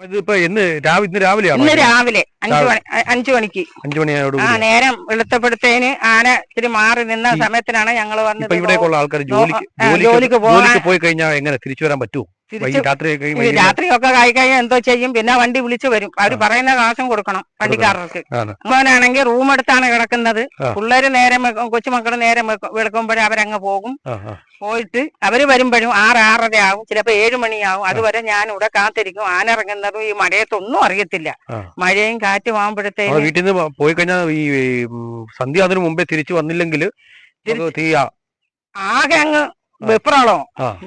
ഇതിപ്പോ എന്ന് രാവിലെ ഇന്ന് ഇന്ന് രാവിലെ അഞ്ചു മണി അഞ്ചു മണിക്ക്. അഞ്ചു മണിയോട് ആ നേരം വെളുത്തപ്പെടുത്തേന് ആന ഇത്തിരി മാറി നിന്ന സമയത്തിനാണ് ഞങ്ങൾ വന്നത്. ഇവിടേക്കുള്ള ആൾക്കാർ ജോലിക്ക് ജോലിക്ക് പോയി കഴിഞ്ഞാൽ എങ്ങനെ തിരിച്ചു വരാൻ പറ്റുമോ രാത്രിയൊക്കെ കായി കഴിഞ്ഞാൽ എന്തോ ചെയ്യും. പിന്നെ വണ്ടി വിളിച്ചു വരും. അവർ പറയുന്ന കാശും കൊടുക്കണം വണ്ടിക്കാരർക്ക്. മോനാണെങ്കിൽ റൂം എടുത്താണ് കിടക്കുന്നത്. പിള്ളേര് നേരം വെക്കും കൊച്ചുമക്കൾ നേരം വെളുക്കുമ്പോഴേ അവരങ്ങ് പോകും. പോയിട്ട് അവർ വരുമ്പോഴും ആറ് ആറര ആവും. ചിലപ്പോ ഏഴു മണിയാവും. അതുവരെ ഞാൻ ഇവിടെ കാത്തിരിക്കും. ആന ഇറങ്ങുന്നതും ഈ മഴയത്തൊന്നും അറിയത്തില്ല. മഴയും കാറ്റും നമ്മളെ വീട്ടിൽ നിന്ന് പോയി കഴിഞ്ഞാൽ ഈ സന്ധ്യ അതിനു മുമ്പേ തിരിച്ചു വന്നില്ലെങ്കിൽ ആകെ അങ്ങ് വെപ്രാളം.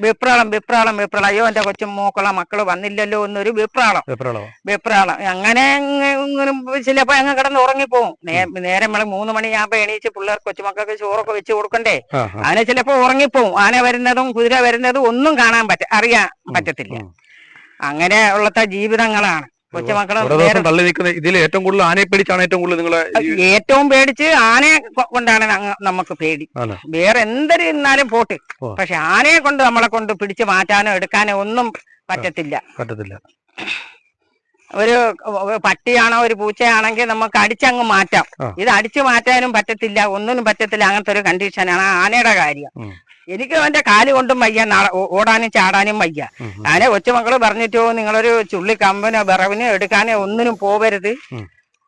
വെപ്രാളം വെപ്രാളം വെപ്രാളം. അയ്യോ എന്റെ കൊച്ചു മോക്കളെ മക്കൾ വന്നില്ലല്ലോ എന്നൊരു വെപ്രാളം. വെപ്രാളം? അങ്ങനെ ചിലപ്പോ അങ്ങ് കിടന്ന് ഉറങ്ങിപ്പോവും. നേരം നമ്മൾ മൂന്ന് മണിയാകുമ്പോ എണീച്ച് പിള്ളേർ കൊച്ചുമക്കൾക്ക് ചോറൊക്കെ വെച്ച് കൊടുക്കണ്ടേ. ആന ചിലപ്പോ ഉറങ്ങിപ്പോവും. ആന വരുന്നതും കുതിര വരുന്നതും ഒന്നും കാണാൻ പറ്റ അറിയാൻ പറ്റത്തില്ല. അങ്ങനെ ഉള്ളത്തെ ജീവിതങ്ങളാണ്. കൊച്ചുമക്കൾ തള്ളി നിൽക്കുന്ന ഇതിൽ ഏറ്റവും കൂടുതൽ ആനയെ പേടിച്ചാണ് ഏറ്റവും കൂടുതൽ നിങ്ങളെ ഏറ്റവും പേടിച്ച് ആനയെ കൊണ്ടാണ് നമുക്ക് പേടി. വേറെ എന്തൊരു ഇരുന്നാലും പോട്ട്. പക്ഷെ ആനയെ കൊണ്ട് നമ്മളെ കൊണ്ട് പിടിച്ചു മാറ്റാനോ എടുക്കാനോ ഒന്നും പറ്റത്തില്ല. പറ്റത്തില്ല. ഒരു പട്ടിയാണോ ഒരു പൂച്ചയാണെങ്കിൽ നമുക്ക് അടിച്ചങ്ങ് മാറ്റാം. ഇത് അടിച്ചു മാറ്റാനും പറ്റത്തില്ല ഒന്നിനും പറ്റത്തില്ല അങ്ങനത്തെ ഒരു കണ്ടീഷനാണ് ആനയുടെ കാര്യം. എനിക്ക് അവന്റെ കാൽ കൊണ്ടും വയ്യ ഓടാനും ചാടാനും വയ്യ. ആനെ കൊച്ചുമക്കൾ പറഞ്ഞിട്ടോ നിങ്ങളൊരു ചുള്ളി കമ്പനോ വിറവിനോ എടുക്കാനോ ഒന്നിനും പോവരുത്.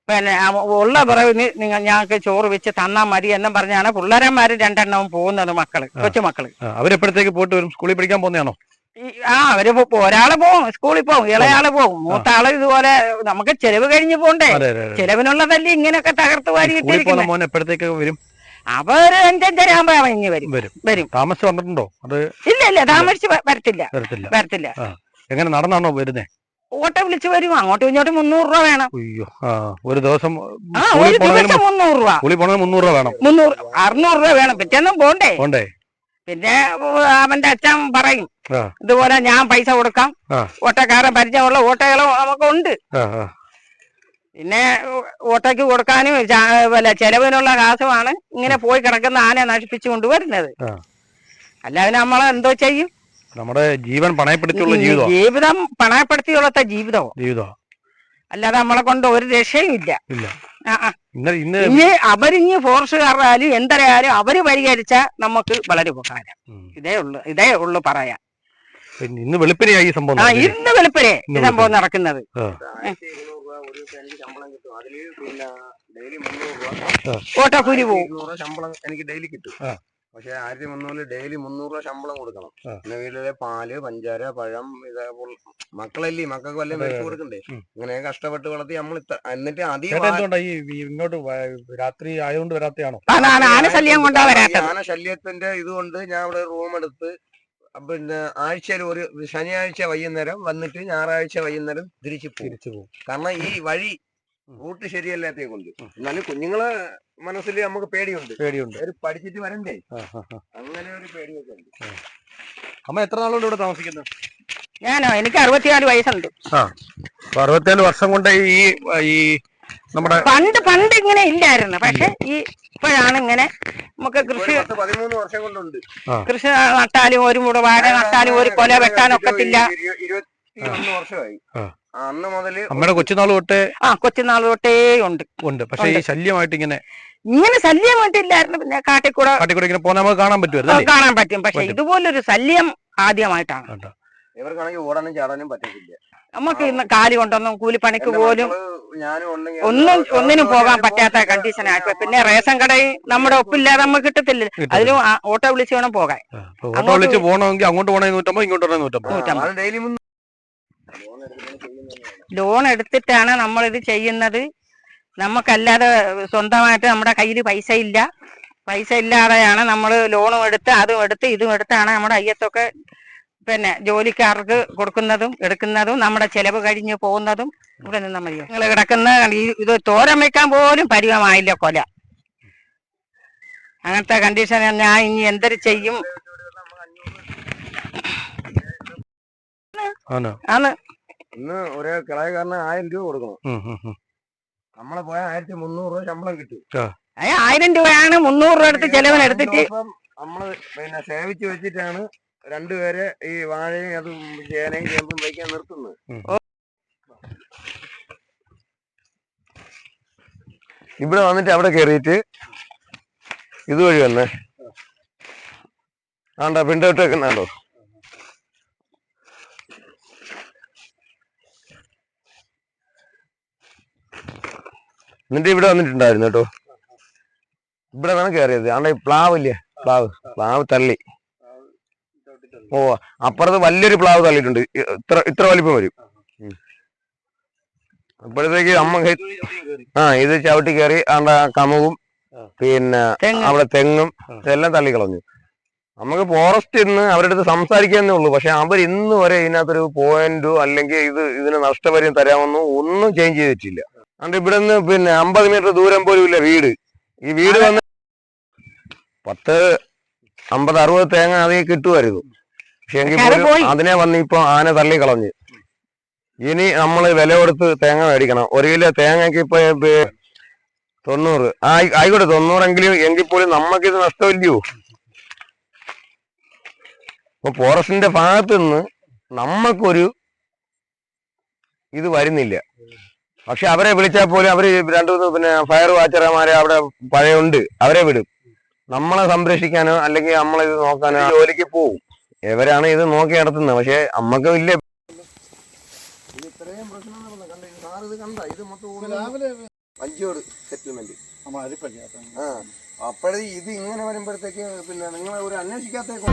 പിന്നെ ഉള്ള വിറവിന് നിങ്ങൾ ഞങ്ങൾക്ക് ചോറ് വെച്ച് തന്നാ മതി എന്നും പറഞ്ഞാണ് പിള്ളേരന്മാര് രണ്ടെണ്ണവും പോകുന്നത് മക്കൾ കൊച്ചുമക്കൾ. അവരെപ്പോഴത്തേക്ക് പോയിട്ട് വരും? സ്കൂളിൽ പഠിക്കാൻ പോകുന്നതാണോ? ആ അവർ ഒരാൾ പോവും സ്കൂളിൽ പോവും ഇളയാൾ പോവും. മൂത്ത ആൾ ഇതുപോലെ നമുക്ക് ചെലവ് കഴിഞ്ഞു പോണ്ടേ. ചെലവിനുള്ളതല്ലേ ഇങ്ങനെയൊക്കെ തകർത്ത് വാരി സ്കൂളിൽ പോകുന്ന ഇട്ടിരിക്കുന്നത് മോൻ എപ്പോഴത്തേക്ക് വരും? അവർ അഞ്ചഞ്ചരാകുമ്പോ അവൻ ഇങ്ങ് വരും. വരും. വരും. താമസിച്ച് വന്നിട്ടുണ്ടോ? അത് ഇല്ല ഇല്ല താമസിച്ച് വ- വരത്തില്ല. വരത്തില്ല. വരത്തില്ല. എങ്ങനെ നടന്നാണോ വരുന്നേ? ഓട്ടോ വിളിച്ചു വരും. അങ്ങോട്ടും ഇങ്ങോട്ടും മുന്നൂറ് രൂപ വേണം. അയ്യോ ആ ഒരു ദിവസം ആ സ്കൂളിൽ ഒരു പോണതിന് ദിവസം മുന്നൂറ് രൂപ. സ്കൂളിൽ പോണതിന് മുന്നൂറ് രൂപ വേണം. മുന്നൂറ് അറുന്നൂറ് രൂപ വേണം. പിറ്റേന്നും പോണ്ടേ? പോണ്ടേ? പിന്നെ ഉ, അവന്റെ അച്ഛൻ പറയും ആ. ഇതുപോലെ ഞാൻ പൈസ കൊടുക്കാം. ആ. ഓട്ടോക്കാരൻ പരിചയമുള്ള ഓട്ടോകളും നമുക്കുണ്ട് ആ ആ. പിന്നെ ഓട്ടോയ്ക്ക് കൊടുക്കാനും വല്ല ചെലവിനുള്ള കാശുമാണ് ഇങ്ങനെ പോയി കിടക്കുന്ന ആനയെ നശിപ്പിച്ചു കൊണ്ടുവരുന്നത്. അല്ലാതെ നമ്മൾ എന്തോ ചെയ്യും? നമ്മുടെ ജീവൻ പണയപ്പെടുത്തിയുള്ള ജീവിതം പണയപ്പെടുത്തിയുള്ള ജീവിതവും ജീവിതമാണ് അല്ലാതെ നമ്മളെ കൊണ്ട് ഒരു രക്ഷയും ഇല്ല. ഇന്ന് ഇന്ന് ഇനി അവരിഞ്ഞ് ഫോറസ്റ്റുകാരായാലും എന്തരായാലും അവർ പരിഹരിച്ച നമുക്ക് വളരെ ഉപകാരം. ഇതേ ഉള്ളു ഇതേ ഉള്ളു പറയാൻ. പിന്നെ ഇന്ന് വെളുപ്പിനെയായി ഈ സംഭവം ആ നടന്നത്. ഇന്ന് വെളുപ്പിനെ ഇന്ന് ഈ സംഭവം നടക്കുന്നത് ആ. ഓട്ടോ കൂലി പോവും. ഇരുന്നൂറ് ശമ്പളം എനിക്ക് ഡെയിലി കിട്ടും. പക്ഷെ ആയിരത്തി മുന്നൂറിൽ ഡെയിലി മുന്നൂറ് രൂപ ശമ്പളം കൊടുക്കണം. പിന്നെ വീട്ടിലെ പാൽ പഞ്ചാര പഴം ഇതേപോലെ മക്കളല്ലേ മക്കൾക്ക് വല്ല മേടിച്ചു കൊടുക്കണ്ടേ? ഇങ്ങനെ കഷ്ടപ്പെട്ട് വളർത്തി നമ്മൾ എന്നിട്ട് അധികം ഈ ഇങ്ങോട്ട് രാത്രി ആയതുകൊണ്ട് വരാത്തയാണോ? ആന ശല്യത്തിന്റെ ഇതുകൊണ്ട് ഞാൻ ഇവിടെ റൂം എടുത്ത് പിന്നെ ആഴ്ചയിൽ ഒരു ശനിയാഴ്ച വൈകുന്നേരം വന്നിട്ട് ഞായറാഴ്ച വൈകുന്നേരം തിരിച്ചു തിരിച്ചു പോകും. കാരണം ഈ വഴി റൂട്ട് ശരിയല്ലാത്തേ കൊണ്ട്. എന്നാലും കുഞ്ഞുങ്ങളെ മനസ്സിൽ നമുക്ക് പേടിയുണ്ട്. പേടിയുണ്ട്. അവർ പഠിച്ചിട്ട് വരണ്ടേ. അങ്ങനെ ഒരു പേടിയൊക്കെ ഉണ്ട്. അമ്മ എത്ര നാളുകൊണ്ട് ഇവിടെ താമസിക്കുന്നത് ഞാനോ? എനിക്ക് അറുപത്തിനാല് വയസ്സുണ്ട്. ആ. അറുപത്തിനാല് വർഷം കൊണ്ട് ഈ ഈ നമ്മുടെ പണ്ട് പണ്ട് ഇങ്ങനെ ഇല്ലായിരുന്നു. പക്ഷെ ഈ ഇപ്പോഴാണ് ഇങ്ങനെ നമുക്ക് കൃഷി പതിമൂന്ന് വർഷം കൊണ്ടുണ്ട്. കൃഷി നട്ടാലും ഒരു മുട വാഴ നട്ടാലും ഒരു കൊല വെട്ടാനൊക്കത്തില്ല ഇരു- ഇരുപത്തി വർഷമായി. അന്ന് മുതൽ അമ്മയുടെ കൊച്ചുനാൾ തൊട്ടേ ആ കൊച്ചുനാൾ തൊട്ടേ ഉണ്ട്. ഉണ്ട്. പക്ഷെ ഈ ശല്യമായിട്ട് ഇങ്ങനെ ഇങ്ങനെ ശല്യം വേണ്ടിയില്ലായിരുന്നു പിന്നെ കാട്ടിക്കൂടെ കാട്ടിക്കൂടെ ഇങ്ങനെ പോകാൻ നമുക്ക് കാണാൻ പറ്റും കാണാൻ പറ്റും. പക്ഷെ ഇതുപോലൊരു ശല്യം ആദ്യമായിട്ടാണ്. കണ്ടോ? ഇവർക്കാണെങ്കിൽ ഓടാനും ചാടാനും പറ്റത്തില്ല. നമുക്ക് ഇന്ന് കാലി കൊണ്ടൊന്നും കൂലിപ്പണിക്ക് പോലും ഒന്നും ഒന്നിനും പോകാൻ പറ്റാത്ത കണ്ടീഷൻ ആയിപ്പോ പിന്നെ റേഷൻ കടയിൽ നമ്മുടെ ഒപ്പില്ലാതെ നമുക്ക് കിട്ടത്തില്ല. അതിലും ഓട്ടോ വിളിച്ച് വേണം പോകാൻ. ഓട്ടോ വിളിച്ച് പോകണമെങ്കിൽ അങ്ങോട്ട് പോകണമെങ്കിൽ നൂറ്റമ്പത് ഇങ്ങോട്ട് പോകണമെങ്കിൽ നൂറ്റമ്പത്. ലോൺ എടുത്തിട്ടാണ് നമ്മൾ ഇത് ചെയ്യുന്നത്. നമുക്കല്ലാതെ സ്വന്തമായിട്ട് നമ്മുടെ കയ്യിൽ പൈസ ഇല്ല. പൈസ ഇല്ലാതെയാണ് നമ്മൾ ലോണും എടുത്ത് അതും എടുത്ത് ഇതും എടുത്താണ് നമ്മുടെ അയ്യത്തൊക്കെ പിന്നെ ജോലിക്കാർക്ക് കൊടുക്കുന്നതും എടുക്കുന്നതും നമ്മുടെ ചെലവ് കഴിഞ്ഞ് പോകുന്നതും ഇവിടെ നിന്നാൽ മതിയോ നിങ്ങൾ കിടക്കുന്ന ഈ ഇത് തോരം വെക്കാൻ പോലും പരിവമായില്ല കൊല. അങ്ങനത്തെ കണ്ടീഷൻ ഞാൻ ഇനി എന്തൊരു ചെയ്യും? ആണ്? ആണ്. ഇന്ന് ഒരു കിളയക്കാരന് ആയിരം രൂപ കൊടുക്കണം. നമ്മളെ പോയ ആയിരത്തി മുന്നൂറ് രൂപ ശമ്പളം കിട്ടും. ആയിരം രൂപയാണ് മുന്നൂറ് രൂപ എടുത്ത് ചെലവിനെടുത്തിട്ട് നമ്മൾ പിന്നെ സേവിച്ച് വെച്ചിട്ടാണ് രണ്ടുപേരെ ഈ വാഴയും അതും ചേനയും ചേമ്പും വയ്ക്കാൻ നിർത്തുന്നത് ഇവിടെ വന്നിട്ട് അവിടെ കയറിയിട്ട് ഇതുവഴി വന്നേ. ആണ്ടാ പിണ്ടോട്ട് വെക്കുന്നാണ്ടോ എന്നിട്ട് ഇവിടെ വന്നിട്ടുണ്ടായിരുന്നു കേട്ടോ. ഇവിടെ വേണം കയറിയത് ആണ്ടെ പ്ലാവ് ഇല്ലേ? പ്ലാവ്. പ്ലാവ് തള്ളി. ഓ അപ്പുറത്ത് വലിയൊരു പ്ലാവ് തള്ളിയിട്ടുണ്ട്. ഇത്ര ഇത്ര വലിപ്പം വരും. അപ്പോഴത്തേക്ക് അമ്മ ആ ഇത് ചവിട്ടി കയറി ആണ്ട കമുകും പിന്നെ അവിടെ തെങ്ങും ഇതെല്ലാം തള്ളിക്കളഞ്ഞു. നമുക്ക് ഫോറസ്റ്റ് ഇന്ന് അവരുടെ അടുത്ത് സംസാരിക്കാന്നേ ഉള്ളൂ. പക്ഷെ അവർ ഇന്ന് വരെ ഇതിനകത്തൊരു പോയിന്റോ അല്ലെങ്കിൽ ഇത് ഇതിന് നഷ്ടപരിഹാരം തരാമെന്നോ ഒന്നും ചേഞ്ച് ചെയ്തിട്ടില്ല. അതുകൊണ്ട് ഇവിടെ നിന്ന് പിന്നെ അമ്പത് മീറ്റർ ദൂരം പോലും ഇല്ല വീട്. ഈ വീട് വന്ന് പത്ത് അമ്പത് അറുപത് തേങ്ങ അതിൽ കിട്ടുമായിരുന്നു. പക്ഷെ എങ്കിൽ പോലും. അതിനെ വന്ന് ഇപ്പൊ ആന തള്ളിക്കളഞ്ഞ് ഇനി നമ്മൾ വില കൊടുത്ത് തേങ്ങ മേടിക്കണം. ഒരു കിലോ തേങ്ങയ്ക്ക് ഇപ്പൊ തൊണ്ണൂറ്. ആയി- ആയിക്കോട്ടെ തൊണ്ണൂറെങ്കിലും എങ്കിൽ പോലും നമുക്കിത് നഷ്ടമില്ലയോ? അപ്പൊ ഫോറസ്റ്റിന്റെ ഭാഗത്ത് നിന്ന് നമ്മക്കൊരു ഇത് വരുന്നില്ല. പക്ഷെ അവരെ വിളിച്ചാൽ പോലും അവർ രണ്ടു മൂന്ന് പിന്നെ ഫയർ വാച്ചർമാരെ അവിടെ പഴയുണ്ട്. അവരെ വിടും. നമ്മളെ സംരക്ഷിക്കാനോ അല്ലെങ്കിൽ നമ്മളെ ഇത് നോക്കാനോ ജോലിക്ക് പോവും. ഇവരാണ് ഇത് നോക്കി നടത്തുന്നത്. പക്ഷെ അമ്മയ്ക്ക് വലിയ അഞ്ചോട് സെറ്റിൽമെന്റ് ആ. അപ്പോഴേ ഇത് ഇങ്ങനെ വരുമ്പോഴത്തേക്ക് പിന്നെ നിങ്ങൾ ഒരു അന്വേഷിക്കാത്തേക്ക്